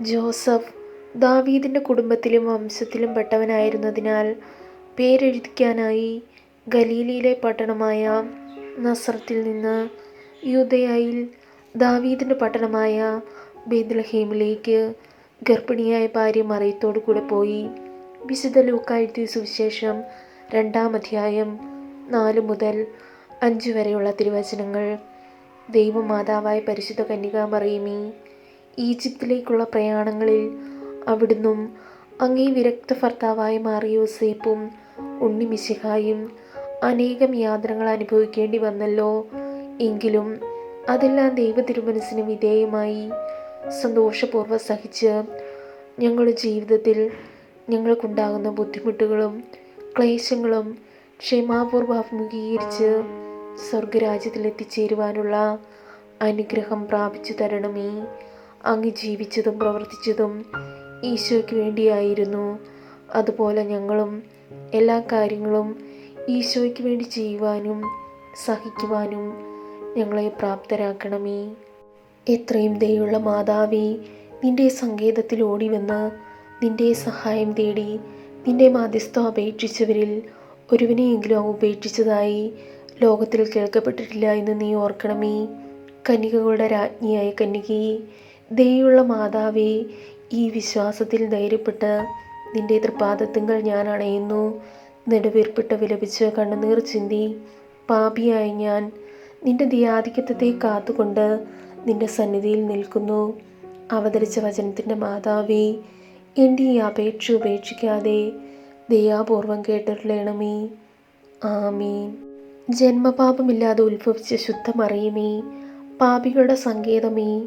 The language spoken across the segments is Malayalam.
ജോസഫ് ദാവീദിന്റെ കുടുംബത്തിലും വംശത്തിലും പെട്ടവനായിരുന്നതിനാൽ പേരെഴുതിക്കാനായി ഗലീലിയിലെ പട്ടണമായ നസ്രത്തിൽ നിന്ന് യൂതയായിൽ ദാവീദിന്റെ പട്ടണമായ ബേദ്ലഹേമിലേക്ക് ഗർഭിണിയായ ഭാര്യ മറിയത്തോടു കൂടെ പോയി. വിശുദ്ധ ലൂക്കാഴ്ത്തിയ സുവിശേഷം രണ്ടാം അധ്യായം നാല് മുതൽ അഞ്ച് വരെയുള്ള തിരുവചനങ്ങൾ. ദൈവമാതാവായ പരിശുദ്ധ കന്യക മറിയമേ ഈജിപ്തിലേക്കുള്ള പ്രയാണങ്ങളിൽ അവിടുന്നും അങ്ങേ വിരക്ത ഭർത്താവായി മാറിയോസേപ്പും ഉണ്ണി മിശിഹായും അനേകം യാത്രകൾ അനുഭവിക്കേണ്ടി വന്നല്ലോ. എങ്കിലും അതെല്ലാം ദൈവ തിരുമനസ്സിന് വിധേയമായി സന്തോഷപൂർവം സഹിച്ച് ഞങ്ങളുടെ ജീവിതത്തിൽ ഞങ്ങൾക്കുണ്ടാകുന്ന ബുദ്ധിമുട്ടുകളും ക്ലേശങ്ങളും ക്ഷമാപൂർവം അഭിമുഖീകരിച്ച് സ്വർഗരാജ്യത്തിൽ എത്തിച്ചേരുവാനുള്ള അനുഗ്രഹം പ്രാപിച്ചു തരണമേ. അങ്ങ് ജീവിച്ചതും പ്രവർത്തിച്ചതും ഈശോയ്ക്ക് വേണ്ടിയായിരുന്നു. അതുപോലെ ഞങ്ങളും എല്ലാ കാര്യങ്ങളും ഈശോയ്ക്ക് വേണ്ടി ചെയ്യുവാനും സഹിക്കുവാനും ഞങ്ങളെ പ്രാപ്തരാക്കണമേ. എത്രയും ദയുള്ള മാതാവേ നിന്റെ സങ്കേതത്തിൽ ഓടിവന്ന് നിന്റെ സഹായം തേടി നിന്റെ മാധ്യസ്ഥം അപേക്ഷിച്ചവരിൽ ഒരുവനെയെങ്കിലും അങ്ങ് ഉപേക്ഷിച്ചതായി ലോകത്തിൽ കേൾക്കപ്പെട്ടിട്ടില്ല എന്ന് നീ ഓർക്കണമേ. കന്യകകളുടെ രാജ്ഞിയായ കന്യകയെ ദയുള്ള മാതാവേ ഈ വിശ്വാസത്തിൽ ധൈര്യപ്പെട്ട് നിന്റെ തൃപ്പാദത്തിങ്കൽ ഞാൻ അണയുന്നു. നെടുവീർപ്പിട്ട് വിലപിച്ച് കണ്ണുനീർ ചിന്തി പാപിയായ ഞാൻ നിന്റെ ദിയാധിക്യത്തെ കാത്തുകൊണ്ട് നിന്റെ സന്നിധിയിൽ നിൽക്കുന്നു. അവതരിച്ച വചനത്തിന്റെ മാതാവേ എന്റെ ഈ അപേക്ഷ ഉപേക്ഷിക്കാതെ ദയാപൂർവം കേട്ടിട്ടുള്ളണമേ ആമീൻ. ജന്മപാപമില്ലാതെ ഉത്ഭവിച്ച ശുദ്ധമറിയുമേ പാപികളുടെ സങ്കേതമേ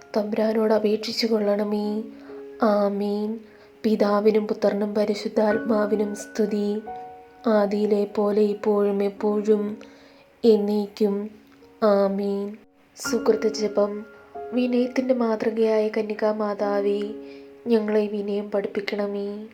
തമ്പുരാനോട് അപേക്ഷിച്ചു കൊള്ളണമേ. ആമീൻ. പിതാവിനും പുത്രനും പരിശുദ്ധാത്മാവിനും സ്തുതി. ആദിയിലെ പോലെ ഇപ്പോഴും എപ്പോഴും എന്നേക്കും. ആമീൻ. സുഹൃത്ത് ജപം. വിനയത്തിന്റെ മാതൃകയായ കന്യകാ മാതാവേ ഞങ്ങളെ വിനയം പഠിപ്പിക്കണമേ.